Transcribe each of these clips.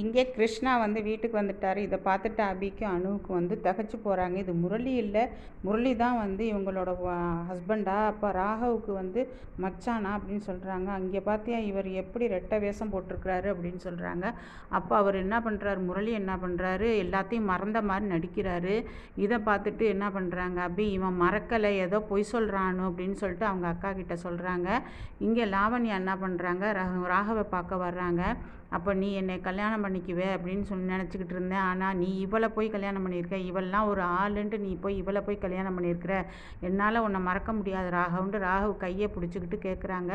இங்கே கிருஷ்ணா வந்து வீட்டுக்கு வந்துட்டார். இதை பார்த்துட்டு அபிக்கும் அணுவுக்கு வந்து தகச்சு போகிறாங்க இது முரளி இல்லை. முரளி தான் வந்து இவங்களோட ஹஸ்பண்டா அப்போ ராகவுக்கு வந்து மச்சானா அப்படின்னு சொல்கிறாங்க அங்கே பார்த்தியா இவர் எப்படி ரெட்டை வேஷம் போட்டிருக்கிறாரு அப்படின்னு சொல்கிறாங்க அப்போ அவர் என்ன பண்ணுறாரு முரளி என்ன பண்ணுறாரு எல்லாத்தையும் மறந்த மாதிரி நடிக்கிறாரு. இதை பார்த்துட்டு என்ன பண்ணுறாங்க அபி இவன் மறக்கலை. ஏதோ பொய் சொல்கிறானு அப்படின்னு சொல்லிட்டு அவங்க அக்கா கிட்ட சொல்கிறாங்க இங்கே லாவண்யா என்ன பண்ணுறாங்க ராகவை பார்க்க வர்றாங்க. அப்போ நீ என்னை கல்யாணம் பண்ணிக்குவே அப்படின்னு சொல்லி நினச்சிக்கிட்டு இருந்தேன். ஆனால் நீ இவளை போய் கல்யாணம் பண்ணியிருக்க. இவள்லாம் ஒரு ஆளுன்ட்டு நீ போய் இவளை போய் கல்யாணம் பண்ணியிருக்கிற. என்னால் உன்னை மறக்க முடியாது ராகவுன்ட்டு ராகு கையை பிடிச்சிக்கிட்டு கேட்குறாங்க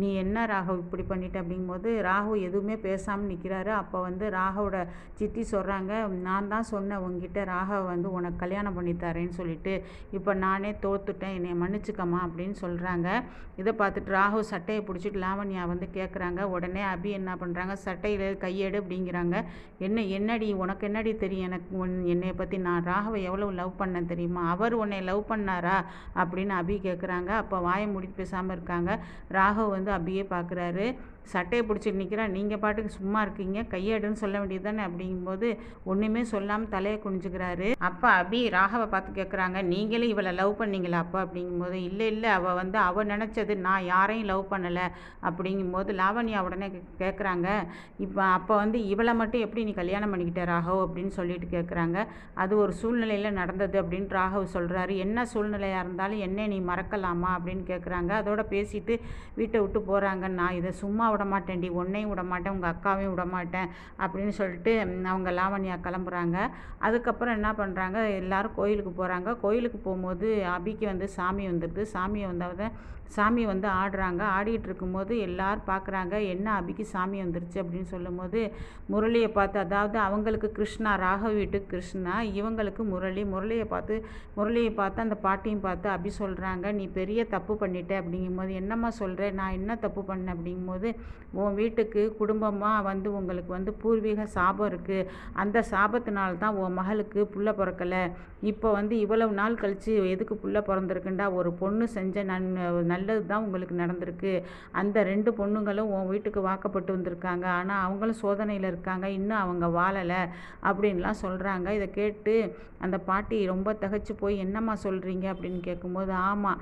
நீ என்ன ராகவ் இப்படி பண்ணிட்ட அப்படிங்கும்போது ராகு எதுவுமே பேசாமல் நிற்கிறாரு அப்போ வந்து ராகவோட சித்தி சொல்கிறாங்க நான் தான் சொன்னேன் உங்ககிட்ட ராகவ் வந்து உனக்கு கல்யாணம் பண்ணி தரேன்னு சொல்லிட்டு. இப்போ நானே தோத்துட்டேன். என்னை மன்னிச்சுக்கம்மா அப்படின்னு சொல்கிறாங்க இதை பார்த்துட்டு ராகு சட்டையை பிடிச்சிட்டு லாவண்யா வந்து கேட்குறாங்க உடனே அபி என்ன பண்ணுறாங்க சட்டையில் கையெடு அப்படிங்கிறாங்க. என்ன என்னடி உனக்கு என்னடி தெரியும்? எனக்கு உன் என்னை பற்றி நான் ராகவை எவ்வளோ லவ் பண்ணேன் தெரியுமா? அவர் உன்னை லவ் பண்ணாரா? அப்படின்னு அபி கேட்குறாங்க அப்போ வாயை மூடிட்டு பேசாமல் இருக்காங்க. ராகவ் வந்து அபியே பார்க்குறாரு சட்டையை பிடிச்சிட்டு நிற்கிறா நீங்கள் பாட்டுக்கு சும்மா இருக்கீங்க. கையேடுன்னு சொல்ல வேண்டியது தானே அப்படிங்கும்போது ஒன்றுமே சொல்லாமல் தலையை குனிஞ்சுக்கிறாரு. அப்பா அபி ராகவை பார்த்து கேட்குறாங்க நீங்களே இவளை லவ் பண்ணீங்களா அப்பா அப்படிங்கும்போது இல்லை இல்லை அவள் வந்து அவள் நினச்சது நான் யாரையும் லவ் பண்ணலை. அப்படிங்கும்போது லாவண்யா உடனே கேட்குறாங்க இப்போ அப்போ வந்து இவளை மட்டும் எப்படி நீ கல்யாணம் பண்ணிக்கிட்ட ராகவ்? அப்படின்னு சொல்லிட்டு கேட்குறாங்க அது ஒரு சூழ்நிலையில் நடந்தது. அப்படின்னு ராகவ் சொல்கிறாரு என்ன சூழ்நிலையாக இருந்தாலும் என்ன நீ மறக்கலாமா? அப்படின்னு கேட்குறாங்க அதோட பேசிட்டு வீட்டை விட்டு போகிறாங்க நான் இதை சும்மா விட மாட்டேன்டி உன்னையும் விட மாட்டேன் உங்கள் அக்காவையும் விட மாட்டேன் அப்படின்னு சொல்லிட்டு அவங்க லாவண்யா கிளம்புறாங்க. அதுக்கப்புறம் என்ன பண்ணுறாங்க எல்லோரும் கோயிலுக்கு போகிறாங்க கோயிலுக்கு போகும்போது அபிக்கு வந்து சாமி வந்துடுது சாமியை வந்தாவது சாமி வந்து ஆடுறாங்க. ஆடிட்டு இருக்கும்போது எல்லோரும் பார்க்குறாங்க என்ன அபிக்கு சாமி வந்துருச்சு? அப்படின்னு சொல்லும்போது முரளியை பார்த்து அதாவது அவங்களுக்கு கிருஷ்ணா ராகவ வீட்டுக்கு கிருஷ்ணா இவங்களுக்கு முரளி. முரளியை பார்த்து முரளியை பார்த்து அந்த பாட்டியும் பார்த்து அபி சொல்கிறாங்க நீ பெரிய தப்பு பண்ணிட்ட. அப்படிங்கும்போது என்னம்மா சொல்கிற நான் என்ன தப்பு பண்ணேன்? அப்படிங்கும்போது உன் வீட்டுக்கு குடும்பமாக வந்து உங்களுக்கு வந்து பூர்வீக சாபம் இருக்குது அந்த சாபத்தினால தான் உன் மகளுக்கு புள்ள பிறக்கலை. இப்போ வந்து இவ்வளவு நாள் கழித்து எதுக்கு புள்ள பிறந்திருக்குண்டா? ஒரு பொண்ணு செஞ்ச நன் நல்லது தான் உங்களுக்கு நடந்திருக்கு. அந்த ரெண்டு பொண்ணுங்களும் உன் வீட்டுக்கு வாக்கப்பட்டு வந்திருக்காங்க. ஆனால் அவங்களும் சோதனையில் இருக்காங்க. இன்னும் அவங்க வாழலை அப்படின்லாம் சொல்கிறாங்க இதை கேட்டு அந்த பாட்டி ரொம்ப தகச்சு போய் என்னம்மா சொல்கிறீங்க அப்படின்னு கேட்கும்போது ஆமாம்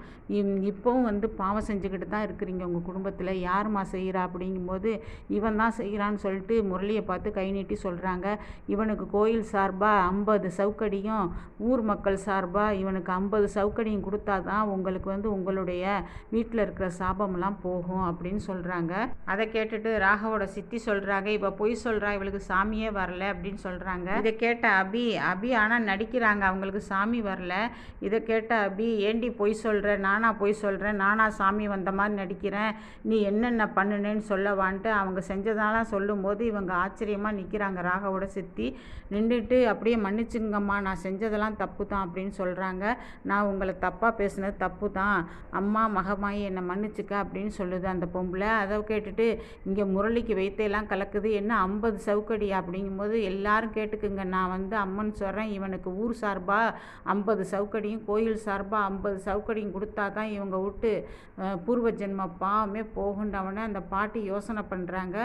இப்போவும் வந்து பாவம் செஞ்சுக்கிட்டு தான் இருக்கிறீங்க உங்கள் குடும்பத்தில். யாருமா செய்கிறா அப்படிங்கும்போது இவன் தான் செய்கிறான்னு சொல்லிட்டு முரளியை பார்த்து கை நீட்டி சொல்கிறாங்க இவனுக்கு கோயில் சார்பாக ஐம்பது சவுக்கடியும் ஊர் மக்கள் சார்பாக இவனுக்கு ஐம்பது சவுக்கடியும் கொடுத்தா தான் உங்களுக்கு வந்து உங்களுடைய வீட்டில் இருக்கிற சாபம்லாம் போகும் அப்படின்னு சொல்கிறாங்க அதை கேட்டுட்டு ராகவோட சித்தி சொல்கிறாங்க இப்போ பொய் சொல்கிறா இவளுக்கு சாமியே வரல அப்படின்னு சொல்கிறாங்க இதை கேட்ட அபி அபி ஆனால் நடிக்கிறாங்க அவங்களுக்கு சாமி வரல. இதை கேட்ட அபி ஏண்டி பொய் சொல்கிற நானா பொய் சொல்கிறேன் நானா சாமி வந்த மாதிரி நடிக்கிறேன். நீ என்னென்ன பண்ணுனேன்னு சொல்லவான்ட்டு அவங்க செஞ்சதெல்லாம் சொல்லும்போது இவங்க ஆச்சரியமாக நிற்கிறாங்க ராகவோட சித்தி நின்றுட்டு அப்படியே மன்னிச்சுங்கம்மா நான் செஞ்சதெல்லாம் தப்பு தான் அப்படின்னு சொல்கிறாங்க நான் உங்களை தப்பாக பேசுனது தப்பு தான் அம்மா மகமாயி என்னை மன்னிச்சுக்க அப்படின்னு சொல்லுது அந்த பொம்பளை. அதை கேட்டுட்டு இங்கே முரளிக்கு வைத்தையெல்லாம் கலக்குது. என்ன ஐம்பது சவுக்கடி? அப்படிங்கும்போது எல்லாரும் கேட்டுக்குங்க. நான் வந்து அம்மன் சொல்கிறேன் இவனுக்கு ஊர் சார்பாக ஐம்பது சவுக்கடியும் கோயில் சார்பாக ஐம்பது சவுக்கடியும் கொடுத்தா தான் இவங்க விட்டு பூர்வ ஜென்ம பாவமே போகுண்டவனே. அந்த பாட்டு பாட்டி யோசனை பண்ணுறாங்க